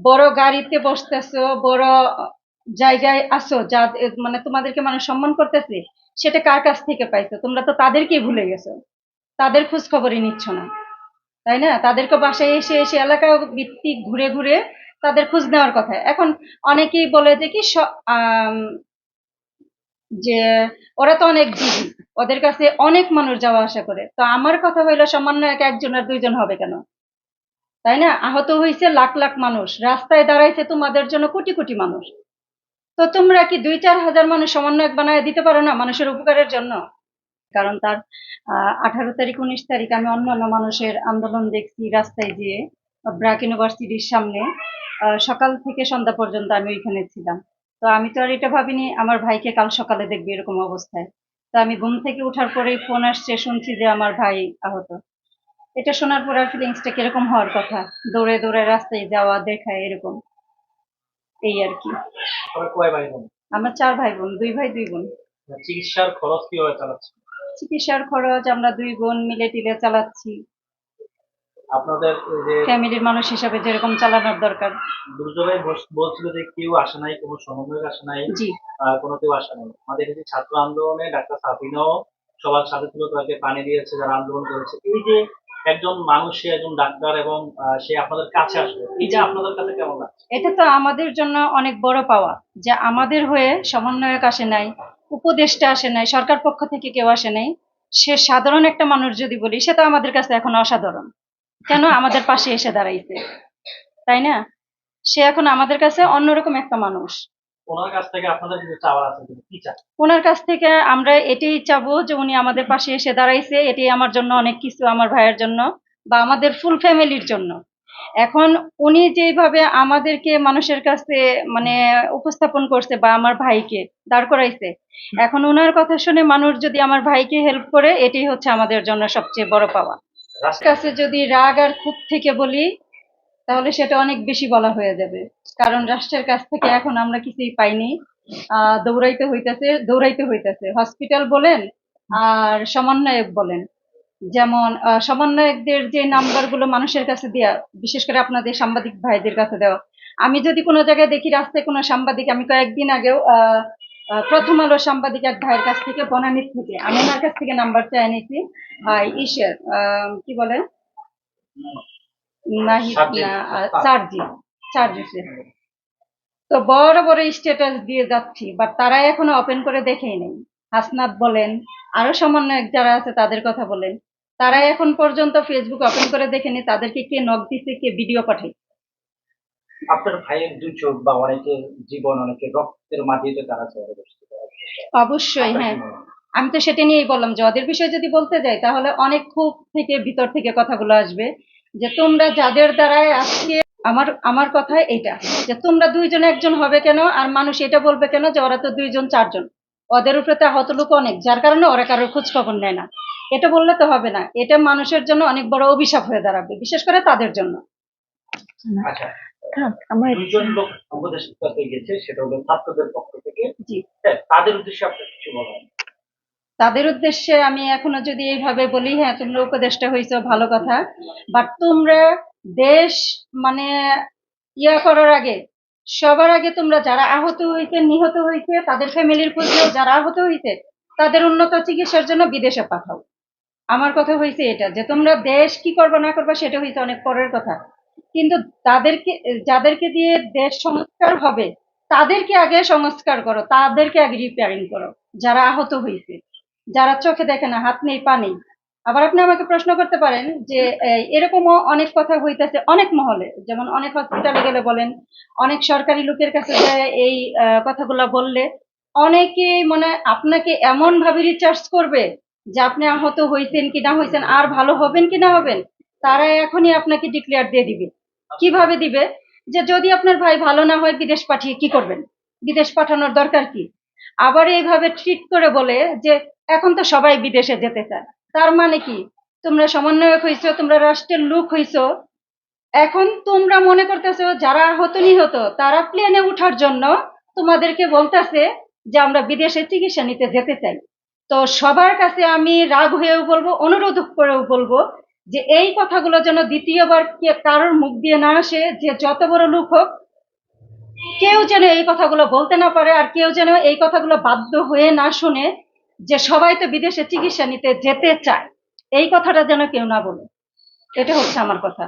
বড় গাড়িতে বসতেছো, বড় জায়গায় আসো যা মানে তোমাদেরকে মানুষ সম্মান করতেছে, সেটা কার কাছ থেকে পাইছো? তোমরা তো তাদেরকেই ভুলে গেছো। তাদের খোঁজ খবরই নিচ্ছ না। তাই না? তাদেরকে বাসায় এসে এসে এলাকা ভিত্তিক ঘুরে ঘুরে তাদের খোঁজ নেওয়ার কথা। এখন অনেকেই বলে যে কি যে ওরা তো অনেক বিজি ওদের কাছে অনেক মানুষ যাওয়া আসা করে। তো আমার কথা হইল, সামান্য এক একজন আর দুইজন হবে কেন? তাই না? আহত হয়েছে লাখ লাখ মানুষ। রাস্তায় দাঁড়াইছে তোমাদের জন্য কোটি কোটি মানুষ। তো তোমরা কি দুই চার হাজার মানুষ সমন্বয়ক বানায় দিতে পারো না মানুষের উপকারের জন্য? কারণ তার আঠারো তারিখ, উনিশ তারিখ আমি অন্য অন্য মানুষের আন্দোলন দেখছি রাস্তায় গিয়ে ব্র্যাক ইউনিভার্সিটির সামনে। সকাল থেকে সন্ধ্যা পর্যন্ত আমি ওইখানে ছিলাম। তো আমি তো আর এটা ভাবিনি, আমার ভাইকে কাল সকালে দেখবে এরকম অবস্থায়। তো আমি ঘুম থেকে উঠার পরেই ফোন আসছে, শুনছি যে আমার ভাই আহত। এটা শোনার পর আর ফিলিংসটা কীরকম হওয়ার কথা? দৌড়ে দৌড়ে রাস্তায় যাওয়া দেখা এরকম। এই আর কি। আমরা চার ভাই বোন দুই ভাই দুই বোন। চিকিৎসার খরচ কীভাবে চালাচ্ছে চিকিৎসার খরচ আমরা দুই বোন মিলে টিলে চালাচ্ছি। আপনাদের যে ফ্যামিলির মানুষ হিসাবে যেরকম চালানোর দরকার। দুজনে বলছিল যে কেউ আসে নাই কোনো সমন্বয়ক আসে নাই জি। কোনো কেউ আসে নাই। আমাদের এই যে ছাত্র আন্দোলনে ডাক্তার সাফিনাও সবার সাথে ছিল তাকে পানি দিয়েছে যারা আন্দোলন করেছে। এই যে একজন মানুষ একজন ডাক্তার এবং সে আপনাদের কাছে আসবে। এই আপনাদের কাছে কেমন লাগছে? এটা তো আমাদের জন্য অনেক বড় পাওয়া, যে আমাদের হয়ে সমন্বয়ক আসে নাই, উপদেষ্টা আসে নাই, সরকার পক্ষ থেকে কেউ আসে নাই। সে সাধারণ একটা মানুষ যদি বলি, সে তো আমাদের কাছে এখন অসাধারণ। কেন? আমাদের পাশে এসে দাঁড়াইছে। তাই না? সে এখন আমাদের কাছে অন্যরকম একটা মানুষ। ওনার কাছ থেকে আপনাদের কিছু চাওয়া আছে কি চান? ওনার কাছ থেকে আমরা এটাই চাবো যে উনি আমাদের পাশে এসে দাঁড়াইছে। এটাই আমার জন্য অনেক কিছু আমার ভাইয়ের জন্য বা আমাদের ফুল ফ্যামিলির জন্য। এখন উনি যেভাবে আমাদেরকে মানুষের কাছে মানে উপস্থাপন করছে বা আমার ভাইকে দাঁড় করাইছে এখন ওনার কথা শুনে মানুষ যদি আমার ভাইকে হেল্প করে এটাই হচ্ছে আমাদের জন্য সবচেয়ে বড় পাওয়া। কাছে যদি রাগ আর ক্ষোভ থেকে বলি তাহলে সেটা অনেক বেশি বলা হয়ে যাবে। কারণ রাষ্ট্রের কাছ থেকে এখন আমরা কিছুই পাইনি। দৌড়াইতে হইতেছে দৌড়াইতে হইতেছে। হসপিটাল বলেন আর সমন্বয়ক বলেন। যেমন সমন্বয়কদের যে নাম্বারগুলো মানুষের কাছে দেওয়া বিশেষ করে আপনাদের সাংবাদিক ভাইদের কাছে দেওয়া। আমি যদি কোনো জায়গায় দেখি রাস্তায় কোনো সাংবাদিক, আমি কয়েকদিন আগেও প্রথম আলো সাংবাদিক এক ভাইয়ের কাছ থেকে বনানীর থেকে, আমি ওনার কাছ থেকে নাম্বার চাই নিয়েছি ইসের কি বলে? নাহিদ না আহ, সার্জি তো বড় বড় স্ট্যাটাস দিয়ে যাচ্ছি বাট তারা এখনও ওপেন করে দেখেই নেই। হাসনাত বলেন আরও সমন্বয়ক যারা আছে তাদের কথা বলেন। তারা এখন পর্যন্ত ফেসবুক ওপেন করে দেখেনি তাদেরকে কে নক দিছে কে ভিডিও পাঠাই আপনার ভাইয়ের দুই চোখ বা অনেকের জীবন অনেকের রক্তের মাটিতে তারা অবশ্যই হ্যাঁ। আমি তো সেটা নিয়েই বললাম যে ওদের বিষয়ে যদি বলতে যাই তাহলে অনেক খুব থেকে ভিতর থেকে কথাগুলো আসবে। যে তোমরা যাদের দ্বারাই আজকে আমার আমার কথা এটা যে তোমরা দুইজন একজন হবে কেন আর মানুষ এটা বলবে কেন যে ওরা তো দুইজন চারজন? ওদের উপরে তো আহত লোক অনেক যার কারণে ওরা কারোর খোঁজ খবর নেয় না। এটা বললে তো হবে না এটা মানুষের জন্য অনেক বড় অভিশাপ হয়ে দাঁড়াবে বিশেষ করে তাদের জন্য। আচ্ছা দুজন লোক উপদেষ্টাতে গেছে সেটা হলো ছাত্রদের পক্ষ থেকে। হ্যাঁ, তাদের উদ্দেশ্যে কিছু বলেন তাদের উদ্দেশ্যে আমি এখনও যদি এইভাবে বলি হ্যাঁ তোমরা উপদেষ্টা হয়েছো ভালো কথা। বাট তোমরা দেশ মানে ইয়া করার আগে, সবার আগে তোমরা যারা আহত হইতে নিহত হয়েছে তাদের ফ্যামিলির খোঁজেও যারা আহত হইতে তাদের উন্নত চিকিৎসার জন্য বিদেশে পাঠাও। আমার কথা হয়েছে এটা, যে তোমরা দেশ কি করবে না করবে, সেটা হয়েছে অনেক পরের কথা। কিন্তু তাদেরকে, যাদেরকে দিয়ে দেশ সংস্কার হবে, তাদেরকে আগে সংস্কার করো, তাদেরকে আগে রিপেয়ারিং করো, যারা আহত হয়েছে যারা চোখে দেখে না, হাত নেই, পা নেই। আবার আপনি আমাকে প্রশ্ন করতে পারেন যে এরকমও অনেক কথা হইতেছে অনেক মহলে। যেমন অনেক হসপিটালে গেলে বলেন, অনেক সরকারি লোকের কাছে যে এই কথাগুলো বললে। অনেকে মানে আপনাকে এমন ভাবে রিচার্জ করবে যে, আপনি আহত হয়েছেন কি না হয়েছেন আর ভালো হবেন কি না হবেন, তারা এখনই আপনাকে ডিক্লেয়ার দিয়ে দিবে। কীভাবে দিবে? যে, যদি আপনার ভাই ভালো না হয়, বিদেশ পাঠিয়ে কি করবেন? বিদেশ পাঠানোর দরকার কি? আবার এইভাবে ট্রিট করে বলে যে, এখন তো সবাই বিদেশে যেতে চায়। তার মানে কি? তোমরা সমন্বয়ক হইছো, তোমরা রাষ্ট্রের লোক হইছো। এখন তোমরা মনে করতেছো, যারা নিহত, তারা প্লেনে ওঠার জন্য তোমাদেরকে বলতেছে যে, আমরা বিদেশে চিকিৎসা নিতে যেতে চাই। তো সবার কাছে আমি রাগ হয়েও বলব, অনুরোধ করেও বলব যে, এই কথাগুলো যেন দ্বিতীয়বার কারোর মুখ দিয়ে না আসে, যে, যত বড় লোক হোক কেউ যেন এই কথাগুলো বলতে না পারে আর কেউ যেন এই কথাগুলো বাধ্য হয়ে না শুনে যে সবাই তো বিদেশে চিকিৎসা নিতে যেতে চায়। এই কথাটা যেন কেউ না বলে। এটা হচ্ছে আমার কথা।